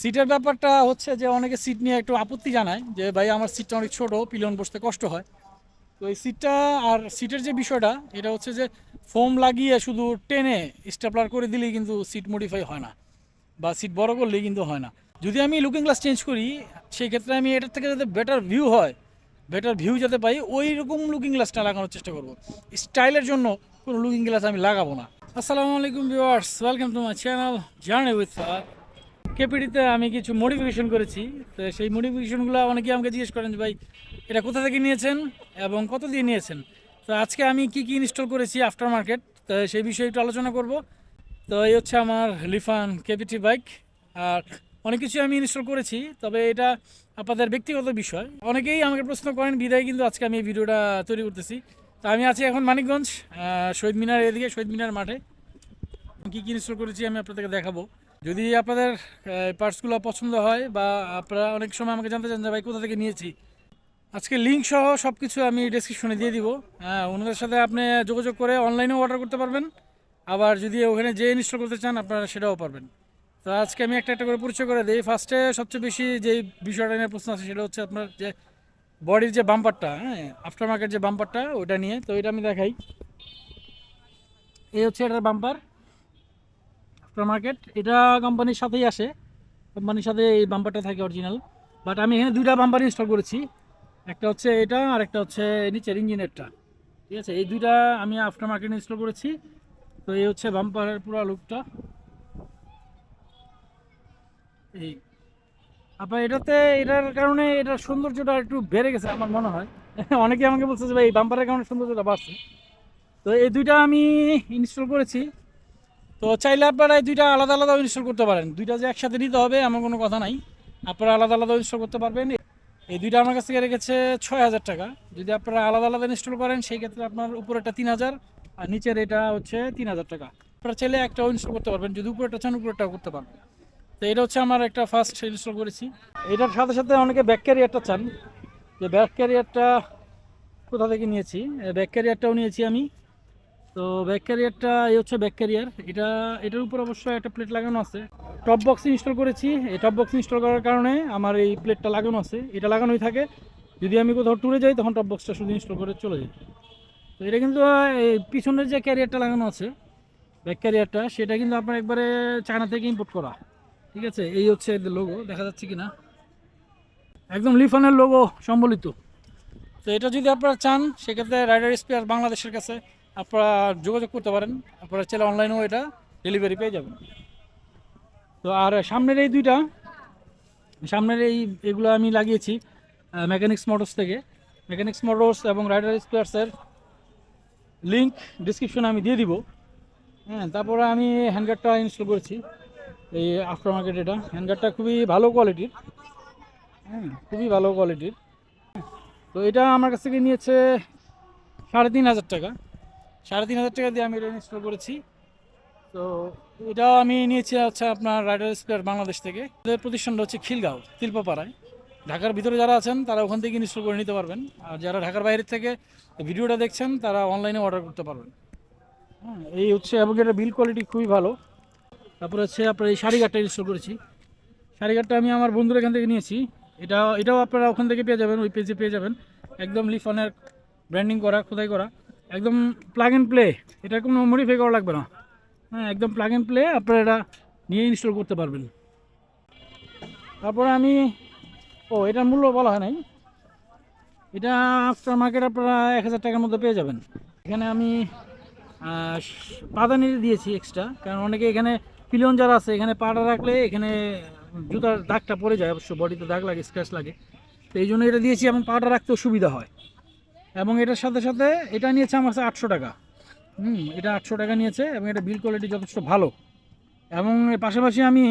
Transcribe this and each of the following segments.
সিটের ব্যাপারটা হচ্ছে যে অনেকে সিট নিয়ে একটু আপত্তি জানায় যে, ভাই, আমার সিটটা অনেক ছোট, পিলন বসতে কষ্ট হয়। তো এই সিটটা আর সিটের যে বিষয়টা, এটা হচ্ছে যে ফোম লাগিয়ে শুধু টেনে স্টেপলার করে দিলেই কিন্তু সিট মডিফাই হয় না বা সিট বড় করলেই কিন্তু হয় না। যদি আমি লুকিং গ্লাস চেঞ্জ করি, সেই ক্ষেত্রে আমি এটার থেকে যাতে বেটার ভিউ হয় বেটার ভিউ যাতে পাই, ওই রকম লুকিং গ্লাসটা লাগানোর চেষ্টা করব। স্টাইলের জন্য কোনো লুকিং গ্লাস আমি লাগাবো না। আসসালামু আলাইকুম viewers welcome to my channel journey with কেপিডিতে আমি কিছু মডিফিকেশন করেছি। তো সেই মডিফিকেশনগুলো অনেকে আমাকে জিজ্ঞেস করেন যে, ভাই, এটা কোথা থেকে নিয়েছেন এবং কত দিয়ে নিয়েছেন? তো আজকে আমি কি কি ইনস্টল করেছি আফটার মার্কেট তো সেই বিষয়ে একটু আলোচনা করব। তো এই হচ্ছে আমার লিফান কেপিটি বাইক। আর অনেক কিছু আমি ইনস্টল করেছি, তবে এটা আপনাদের ব্যক্তিগত বিষয়। অনেকেই আমাকে প্রশ্ন করেন, বিদায়, কিন্তু আজকে আমি এই ভিডিওটা তৈরি করতেছি। তো আমি আছি এখন মানিকগঞ্জ শহীদ মিনার এদিকে, শহীদ মিনার মাঠে। কী কী ইনস্টল করেছি আমি আপনাদেরকে দেখাবো। যদি আপনাদের পার্টসগুলো পছন্দ হয় বা আপনারা অনেক সময় আমাকে জানতে চান যে ভাই কোথা থেকে নিয়েছি, আজকে লিঙ্ক সহ সব কিছু আমি ডেসক্রিপশনে দিয়ে দিব। হ্যাঁ ওনাদের সাথে আপনি যোগাযোগ করে অনলাইনেও অর্ডার করতে পারবেন। আবার যদি ওখানে যে ইনস্টল করতে চান, আপনারা সেটাও পারবেন। তো আজকে আমি একটা একটা করে পরিচয় করে দিই। ফার্স্টে সবচেয়ে বেশি যে বিষয়টা নিয়ে প্রশ্ন আছে, সেটা হচ্ছে আপনার যে বডির যে বাম্পারটা হ্যাঁ আফটার মার্কেট যে বাম্পারটা ওটা নিয়ে। তো এটা আমি দেখাই। এই হচ্ছে এটার বাম্পার আফটার মার্কেট এটা কোম্পানির সাথেই আসে। কোম্পানির সাথে এই বাম্পারটা থাকে অরিজিনাল বাট আমি এখানে দুইটা বাম্পার ইনস্টল করেছি। একটা হচ্ছে এটা, আর একটা হচ্ছে নিচের ইঞ্জিনেরটা। ঠিক আছে? এই দুইটা আমি আফটার মার্কেট ইনস্টল করেছি। তো এই হচ্ছে বাম্পারের পুরো লুকটা এই। আপনার এটাতে, এটার কারণে এটার সৌন্দর্যটা একটু বেড়ে গেছে আমার মনে হয়। অনেকে আমাকে বলছে যে ভাই, এই বাম্পারের কারণে সৌন্দর্যটা বাড়ছে। তো এই দুইটা আমি ইনস্টল করেছি। তো চাইলে আপনারা এই দুইটা আলাদা আলাদা ইনস্টল করতে পারেন। দুইটা যে একসাথে নিতে হবে, এমন কোনো কথা নাই। আপনারা আলাদা আলাদা ইনস্টল করতে পারবেন। এই দুইটা আমার কাছ থেকে রেখেছে ছয় হাজার টাকা। যদি আপনারা আলাদা আলাদা ইনস্টল করেন, সেই ক্ষেত্রে আপনার উপরেরটা তিন হাজার, আর নিচের এটা হচ্ছে তিন হাজার টাকা। আপনারা চাইলে একটাও ইনস্টল করতে পারবেন, যদি উপরেরটা চান, উপরেরটাও করতে পারবেন। তো এটা হচ্ছে আমার একটা ফার্স্ট ইনস্টল করেছি। এটার সাথে সাথে অনেকে ব্যাক ক্যারিয়ারটা চান। যে ব্যাক ক্যারিয়ারটা কোথা থেকে নিয়েছি? ব্যাক ক্যারিয়ারটাও নিয়েছি আমি। তো ব্যাক ক্যারিয়ারটা এই হচ্ছে ব্যাক ক্যারিয়ার এটা, এটার উপর অবশ্যই একটা প্লেট লাগানো আছে। টপ বক্স ইনস্টল করেছি। এই টপ বক্স ইনস্টল করার কারণে আমার এই প্লেটটা লাগানো আছে। এটা লাগানোই থাকে। যদি আমি কোথাও ট্যুরে যাই, তখন টপ বক্সটা শুধু ইনস্টল করে চলে যাই তো এটা কিন্তু পিছনের যে ক্যারিয়ারটা লাগানো আছে ব্যাক ক্যারিয়ারটা সেটা কিন্তু আপনার একবারে চায়না থেকে ইম্পোর্ট করা। ঠিক আছে? এই হচ্ছে এদের লোগো দেখা যাচ্ছে কি না একদম লিফানের লোগো সম্বলিত। তো এটা যদি আপনারা চান, সেক্ষেত্রে রাইডার স্পেয়ার বাংলাদেশের কাছে আপনারা যোগাযোগ করতে পারেন। আপনারা চাইলে অনলাইনেও এটা ডেলিভারি পেয়ে যাবেন। তো আর সামনের এই দুইটা, সামনের এই এগুলো আমি লাগিয়েছি মেকানিক্স মোটরস থেকে। মেকানিক্স মোটরস এবং রাইডার স্পেয়ার্সের লিঙ্ক ডিসক্রিপশনে আমি দিয়ে দিব। হ্যাঁ তারপরে আমি হ্যান্ডগার্ডটা ইনস্টল করেছি। এই আফটার মার্কেট এটা। হ্যান্ডগার্ডটা খুবই ভালো কোয়ালিটির হ্যাঁ খুবই ভালো কোয়ালিটির তো এটা আমার কাছ থেকে নিয়েছে সাড়ে তিন হাজার টাকা। সাড়ে তিন হাজার টাকা দিয়ে আমি এটা ইনস্টল করেছি। তো এটা আমি নিয়েছি হচ্ছে আপনার রাইডার স্পেয়ার বাংলাদেশ থেকে। এদের প্রতিষ্ঠানটা হচ্ছে খিলগাঁও শিল্পপাড়ায় ঢাকার ভিতরে যারা আছেন, তারা ওখান থেকে ইনস্টল করে নিতে পারবেন। আর যারা ঢাকার বাইরের থেকে ভিডিওটা দেখছেন, তারা অনলাইনে অর্ডার করতে পারবেন। হ্যাঁ এই হচ্ছে এটা বিল কোয়ালিটি খুবই ভালো। তারপরে হচ্ছে আপনার এই শাড়িঘাটটা ইনস্টল করেছি। শাড়িঘাটটা আমি আমার বন্ধুর এখান থেকে নিয়েছি। এটা, এটাও আপনারা ওখান থেকে পেয়ে যাবেন, ওই পেজে পেয়ে যাবেন। একদম লিফনের ব্র্যান্ডিং করা, খোদাই করা। একদম প্লাগ অ্যান্ড প্লে এটা কোনো মডিফাই করা লাগবে না। হ্যাঁ একদম প্লাগ অ্যান্ড প্লে আপনারা এটা নিয়ে ইনস্টল করতে পারবেন। তারপরে আমি, ও, এটার মূল্য বলা হয় নাই। এটা আফটার মার্কেট আপনারা এক হাজার টাকার মধ্যে পেয়ে যাবেন। এখানে আমি পাদানি দিয়েছি এক্সট্রা কারণ অনেকে এখানে পিলিয়ন যারা আছে, এখানে পাটা রাখলে এখানে জুতার দাগটা পড়ে যায়, অবশ্য বডিতে দাগ লাগে স্ক্র্যাচ লাগে। তো এই জন্য এটা দিয়েছি, এবং পাটা রাখতেও সুবিধা হয়। এবং এটার সাথে সাথে এটা নিয়েছে আমার কাছে আটশো টাকা। হুম, এটা আটশো টাকা নিয়েছে এবং এটা বিল কোয়ালিটি যথেষ্ট ভালো। এবং এর পাশাপাশি আমি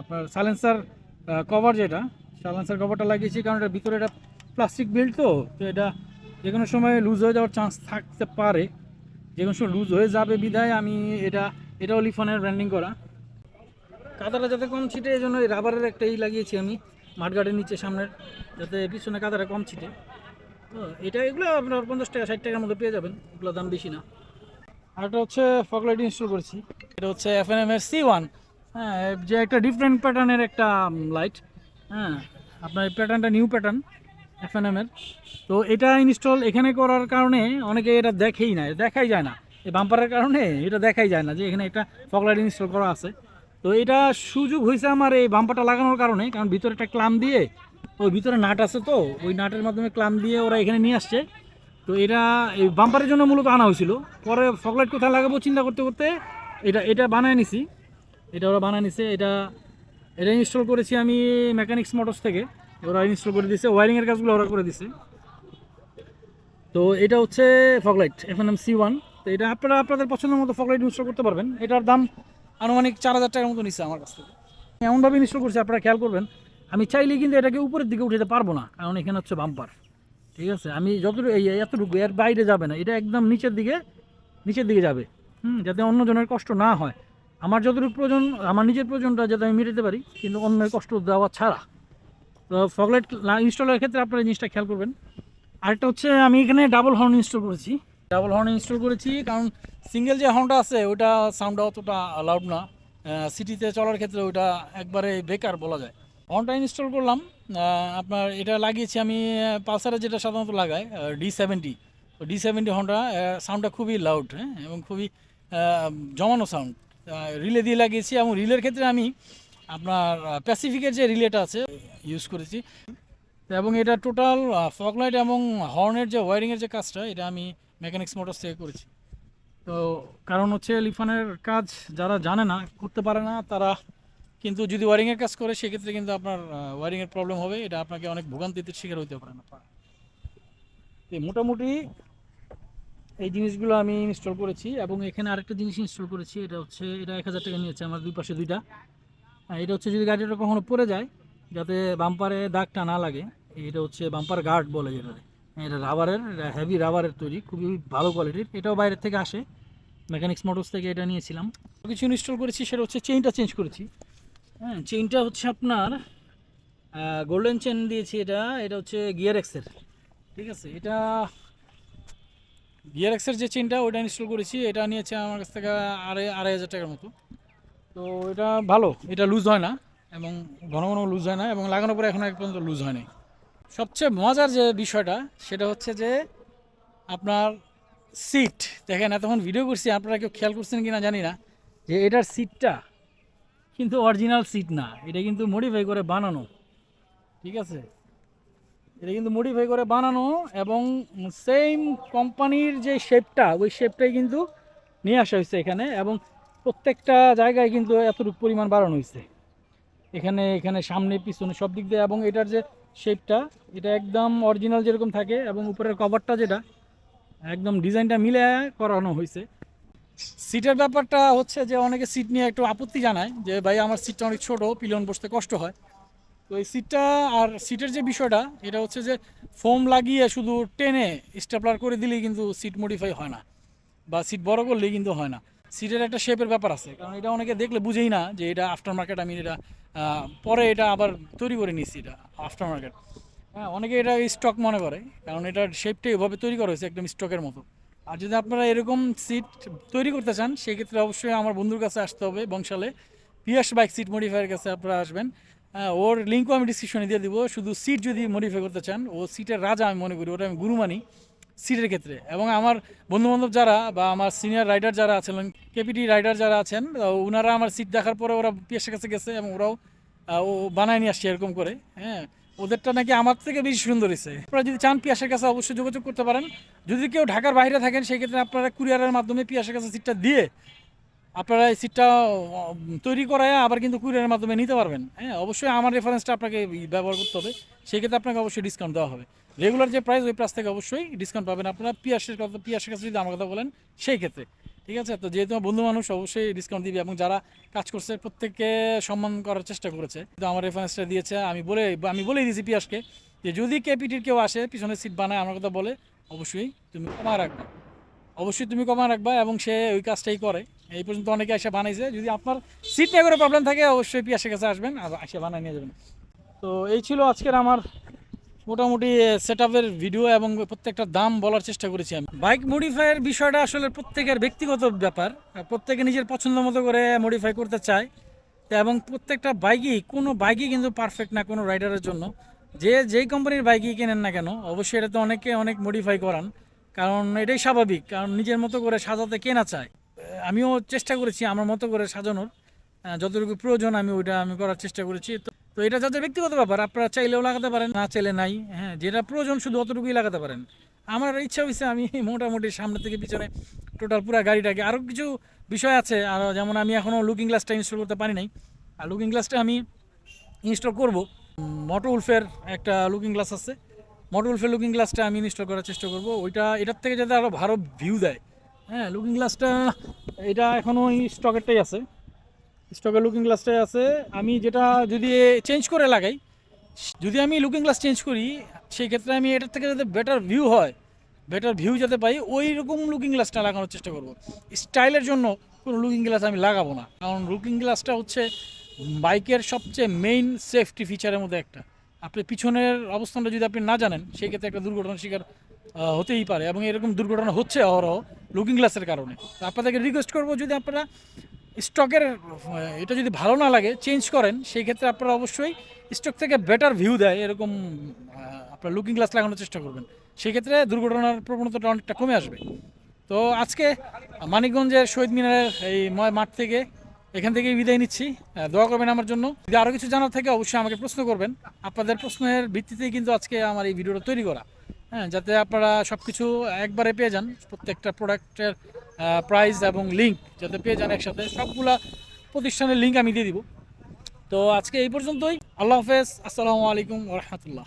আপনার সাইলেন্সার কভার যেটা সালেন্সার কভারটা লাগিয়েছি কারণ এটার ভিতরে এটা প্লাস্টিক বিল্ড তো তো এটা যে কোনো সময় লুজ হয়ে যাওয়ার চান্স থাকতে পারে। যে কোনো সময় লুজ হয়ে যাবে বিধায় আমি এটা এটাও লিফনের ব্র্যান্ডিং করা। কাদাটা যাতে কম ছিটে, এই জন্য এই রাবারের একটা ই লাগিয়েছি আমি মাঠগার্ডের নিচে সামনের, যাতে পিছনে কাদাটা কম ছিটে। এটা এগুলো আপনার পঞ্চাশ টাকা, ষাট টাকার মধ্যে পেয়ে যাবেন। এগুলো দাম বেশি না। আর এটা হচ্ছে ফকলাইট ইনস্টল করেছি। এটা হচ্ছে এফ এন এম এর সি ওয়ান হ্যাঁ যে একটা ডিফারেন্ট প্যাটার্নের একটা লাইট হ্যাঁ আপনার এই প্যাটার্নটা নিউ প্যাটার্ন এফ এন এর তো এটা ইনস্টল এখানে করার কারণে অনেকে এটা দেখেই না, দেখাই যায় না। এই বাম্পারের কারণে এটা দেখাই যায় না যে এখানে একটা ফগলাইট ইনস্টল করা আছে। তো এটা সুযোগ হয়েছে আমার এই বাম্পারটা লাগানোর কারণে, কারণ ভিতরে একটা ক্লাম দিয়ে ওই ভিতরে নাট আছে তো, ওই নাটের মাধ্যমে ক্লাম দিয়ে ওরা এখানে নিয়ে আসছে। তো এটা এই বাম্পারের জন্য মূলত আনা হয়েছিল। পরে ফকলাইট কোথায় লাগাবো চিন্তা করতে করতে এটা এটা বানায় নিছি। এটা ওরা বানায় নিছে, এটা এটা ইনস্টল করেছি আমি মেকানিক্স মোটরস থেকে। ওরা ইনস্টল করে দিছে ওয়ারিংয়ের কাজগুলো ওরা করে দিছে। তো এটা হচ্ছে fog light F N M C one তো এটা আপনারা, আপনাদের পছন্দ মতো ফকলাইট ইনস্টল করতে পারবেন। এটার দাম আনুমানিক চার হাজার টাকার মতো নিচ্ছে আমার কাছ থেকে। এমনভাবে ইনস্টল করছি, আপনারা খেয়াল করবেন। আমি চাইলে কিন্তু এটাকে উপরের দিকে উঠাতে পারব না, কারণ এখানে হচ্ছে বাম্পার ঠিক আছে? আমি যতটুকু, এই এতটুকু, এর বাইরে যাবে না, এটা একদম নিচের দিকে নিচের দিকে যাবে। হুম, যাতে অন্যজনের কষ্ট না হয়। আমার যতটুকু প্রয়োজন, আমার নিজের প্রয়োজনটা যাতে আমি মেটাতে পারি, কিন্তু অন্যের কষ্ট দেওয়া ছাড়া। তো ফগলাইট ইনস্টলের ক্ষেত্রে আপনারা জিনিসটা খেয়াল করবেন। আরেকটা হচ্ছে, আমি এখানে ডাবল হর্ন ইনস্টল করেছি। ডাবল হর্ন ইনস্টল করেছি, কারণ সিঙ্গেল যে হর্নটা আছে ওটা সাউন্ডটা অতটা লাউড না। সিটিতে চলার ক্ষেত্রে ওটা একবারে বেকার বলা যায়। হর্নটা ইনস্টল করলাম। আপনার এটা লাগিয়েছি আমি পালসারে যেটা সাধারণত লাগাই ডি সেভেন্টি তো ডি সেভেন্টি হর্নটা সাউন্ডটা খুবই লাউড হ্যাঁ এবং খুবই জমানো সাউন্ড রিলে দিয়ে লাগিয়েছি এবং রিলের ক্ষেত্রে আমি আপনার প্যাসিফিকের যে রিলেটা আছে ইউজ করেছি। এবং এটা টোটাল ফগলাইট এবং হর্নের যে ওয়ারিংয়ের যে কাজটা, এটা আমি মেকানিক্স মোটরস থেকে করেছি। তো কারণ হচ্ছে লিফানের কাজ যারা জানে না, করতে পারে না, তারা কিন্তু যদি ওয়ারিংয়ের কাজ করে, সেক্ষেত্রে কিন্তু আপনার ওয়ারিংয়ের প্রবলেম হবে। এটা আপনাকে অনেক ভোগান্তিতে শিকার হইতে পারে না। তো মোটামুটি এই জিনিসগুলো আমি ইনস্টল করেছি এবং এখানে আরেকটা জিনিস ইনস্টল করেছি। এটা হচ্ছে, এটা এক হাজার টাকা নিয়েছে আমার দুই পাশে দুইটা। এটা হচ্ছে যদি গাড়িটা কখনো পড়ে যায়, যাতে বাম্পারে দাগটা না লাগে, এটা হচ্ছে বাম্পার গার্ড বলে যেটা এটা রাবারের হেভি রাবারের তৈরি, খুবই ভালো কোয়ালিটির এটাও বাইরের থেকে আসে। মেকানিক্স মোটরস থেকে এটা নিয়েছিলাম। কিছু ইনস্টল করেছি, সেটা হচ্ছে চেইনটা চেঞ্জ করেছি। হ্যাঁ চেইনটা হচ্ছে আপনার গোল্ডেন চেন দিয়েছি এটা এটা হচ্ছে গিয়ার এক্সের ঠিক আছে, এটা গিয়ার এক্সের যে চেনটা ওটা ইনস্টল করেছি, এটা নিয়েছে আমার কাছ থেকে আড়াই আড়াই হাজার টাকার মতো। তো এটা ভালো, এটা লুজ হয় না, এবং ঘন ঘন লুজ হয় না, এবং লাগানোর পরে এখন এক পর্যন্ত লুজ হয় নাই। সবচেয়ে মজার যে বিষয়টা, সেটা হচ্ছে যে আপনার সিট দেখেন এতক্ষণ ভিডিও করছি, আপনারা কেউ খেয়াল করছেন কি না জানি না, যে এটার সিটটা কিন্তু অরিজিনাল সিট না। এটা কিন্তু মডিফাই করে বানানো। ঠিক আছে? এটা কিন্তু মডিফাই করে বানানো এবং সেম কোম্পানির যে শেপটা ওই শেপটাই কিন্তু নিয়ে আসা হয়েছে এখানে এবং প্রত্যেকটা জায়গায় কিন্তু এতটুকু পরিমাণ বাড়ানো হয়েছে। এখানে এখানে সামনে, পিছনে সব দিক দিয়ে এবং এটার যে শেপটা এটা একদম অরিজিনাল যেরকম থাকে এবং উপরের কভারটা যেটা, একদম ডিজাইনটা মিলে করানো হয়েছে। সিটের ব্যাপারটা হচ্ছে যে অনেকে সিট নিয়ে একটু আপত্তি জানায় যে, ভাই, আমার সিটটা অনেক ছোট, পিলন বসতে কষ্ট হয়। তো এই সিটটা আর সিটের যে বিষয়টা, এটা হচ্ছে যে ফোম লাগিয়ে শুধু টেনে স্টেপলার করে দিলেই কিন্তু সিট মডিফাই হয় না বা সিট বড় করলেই কিন্তু হয় না। সিটের একটা শেপের ব্যাপার আছে, কারণ এটা অনেকে দেখলে বুঝেই না যে এটা আফটার মার্কেট আমি এটা পরে এটা আবার তৈরি করে নিচ্ছি এটা আফটার মার্কেট হ্যাঁ অনেকে এটা স্টক মনে করে, কারণ এটার শেপটাই ওভাবে তৈরি করা হয়েছে, একদম স্টকের মতো। আর যদি আপনারা এরকম সিট তৈরি করতে চান, সেক্ষেত্রে অবশ্যই আমার বন্ধুর কাছে আসতে হবে বংশালে। পিয়াস বাইক সিট মডিফায়ার কাছে আপনারা আসবেন। ওর লিঙ্কও আমি ডিসক্রিপশনে দিয়ে দিব। শুধু সিট যদি মডিফাই করতে চান, ও সিটের রাজা আমি মনে করি, ওটা আমি গুরু মানি সিটের ক্ষেত্রে। এবং আমার বন্ধুবান্ধব যারা বা আমার সিনিয়র রাইডার যারা আছেন কেপিটি রাইডার যারা আছেন ওনারা আমার সিট দেখার পরে ওরা পিয়াসের কাছে গেছে এবং ওরাও ও বানায় নিয়ে আসছে এরকম করে। হ্যাঁ ওদেরটা নাকি আমার থেকে বেশি সুন্দর হয়েছে। আপনারা যদি চান পিয়াসের কাছে অবশ্যই যোগাযোগ করতে পারেন। যদি কেউ ঢাকার বাইরে থাকেন সেই ক্ষেত্রে আপনারা কুরিয়ারের মাধ্যমে পিয়াসের কাছে সিটটা দিয়ে আপনারা এই সিটটা তৈরি করায় আবার কিন্তু কুরিয়ারের মাধ্যমে নিতে পারবেন। হ্যাঁ অবশ্যই আমার রেফারেন্সটা আপনাকে ব্যবহার করতে হবে। সেই ক্ষেত্রে আপনাকে অবশ্যই ডিসকাউন্ট দেওয়া হবে। রেগুলার যে প্রাইস ওই প্রাইস থেকে অবশ্যই ডিসকাউন্ট পাবেন আপনারা। পিয়াসের কথা, পিয়াসের কাছে যদি আমার কথা বলেন সেই ক্ষেত্রে ঠিক আছে? তো যেহেতু বন্ধু মানুষ, অবশ্যই ডিসকাউন্ট দিবে এবং যারা কাজ করছে প্রত্যেককে সম্মান করার চেষ্টা করেছে। তো আমার রেফারেন্সটা দিয়েছে, আমি বলে, আমি বলেই দিয়েছি পিয়াসকে যে যদি কেপিটির কেউ আসে পিছনে সিট বানায়, আমার কথা বলে, অবশ্যই তুমি কমা রাখবে। অবশ্যই তুমি কমা রাখবা এবং সে ওই কাজটাই করে। এই পর্যন্ত অনেকে এসে বানাইছে। যদি আপনার সিট নিয়ে করে প্রবলেম থাকে, অবশ্যই পিয়াসের কাছে আসবেন আর এসে বানিয়ে নিয়ে যাবেন। তো এই ছিল আজকের আমার মোটামুটি সেট ভিডিও এবং প্রত্যেকটা দাম বলার চেষ্টা করেছি আমি। বাইক মডিফাইয়ের বিষয়টা আসলে প্রত্যেকের ব্যক্তিগত ব্যাপার। প্রত্যেকে নিজের পছন্দ মতো করে মডিফাই করতে চায়। এবং প্রত্যেকটা বাইকই কোনো বাইকই কিন্তু পারফেক্ট না কোনো রাইডারের জন্য। যে, যেই কোম্পানির বাইকই কেনেন না কেন, অবশ্যই এটা তো অনেকে অনেক মডিফাই করান। কারণ এটাই স্বাভাবিক, কারণ নিজের মতো করে সাজাতে কেনা চায়? আমিও চেষ্টা করেছি আমার মতো করে সাজানোর। যতটুকু প্রয়োজন আমি ওইটা আমি করার চেষ্টা করেছি। তো তো এটা যাদের ব্যক্তিগত ব্যাপার, আপনারা চাইলেও লাগাতে পারেন, না চাইলে নাই। হ্যাঁ যেটা প্রয়োজন শুধু অতটুকুই লাগাতে পারেন। আমার ইচ্ছা হয়েছে আমি মোটামুটি সামনে থেকে পিছনে টোটাল পুরো গাড়িটাকে। আরও কিছু বিষয় আছে, আর যেমন আমি এখনও লুকিং গ্লাসটা ইনস্টল করতে পারি নাই। আর লুকিং গ্লাসটা আমি ইনস্টল করব। মোটো উলফের একটা লুকিং গ্লাস আছে। মোটো উলফের লুকিং গ্লাসটা আমি ইনস্টল করার চেষ্টা করব। ওইটা, এটার থেকে যাতে আরও ভালো ভিউ দেয়। হ্যাঁ লুকিং গ্লাসটা এটা এখনও স্টকেরটাই আছে। স্টকের লুকিং গ্লাসটাই আছে। আমি যেটা যদি চেঞ্জ করে লাগাই, যদি আমি লুকিং গ্লাস চেঞ্জ করি, সেই ক্ষেত্রে আমি এটার থেকে যাতে বেটার ভিউ হয় বেটার ভিউ যাতে পাই ওই রকম লুকিং গ্লাসটা লাগানোর চেষ্টা করব। স্টাইলের জন্য কোনো লুকিং গ্লাস আমি লাগাবো না। কারণ লুকিং গ্লাসটা হচ্ছে বাইকের সবচেয়ে মেইন সেফটি ফিচারের মধ্যে একটা। আপনি পিছনের অবস্থানটা যদি আপনি না জানেন, সেই ক্ষেত্রে একটা দুর্ঘটনার শিকার হতেই পারে এবং এরকম দুর্ঘটনা হচ্ছে অহরহ লুকিং গ্লাসের কারণে। আপনাদেরকে রিকোয়েস্ট করব, যদি আপনারা স্টকের এটা যদি ভালো না লাগে, চেঞ্জ করেন, সেই ক্ষেত্রে আপনারা অবশ্যই স্টক থেকে বেটার ভিউ দেয়, এরকম আপনার লুকিং গ্লাস লাগানোর চেষ্টা করবেন। সেই ক্ষেত্রে দুর্ঘটনার প্রবণতাটা অনেকটা কমে আসবে। তো আজকে মানিকগঞ্জের শহীদ মিনারের এই ময় মাঠ থেকে এখান থেকেই বিদায় নিচ্ছি। দোয়া করবেন আমার জন্য। যদি আরও কিছু জানার থাকে, অবশ্যই আমাকে প্রশ্ন করবেন। আপনাদের প্রশ্নের ভিত্তিতেই কিন্তু আজকে আমার এই ভিডিওটা তৈরি করা। হ্যাঁ যাতে আপনারা সব কিছু একবারে পেয়ে যান, প্রত্যেকটা প্রোডাক্টের প্রাইস এবং লিঙ্ক যাতে পেয়ে যান একসাথে, সবগুলা প্রতিষ্ঠানের লিঙ্ক আমি দিয়ে দিব। তো আজকে এই পর্যন্তই। আল্লাহ হাফেজ। আসসালামু আলাইকুম রহমতুল্লাহ।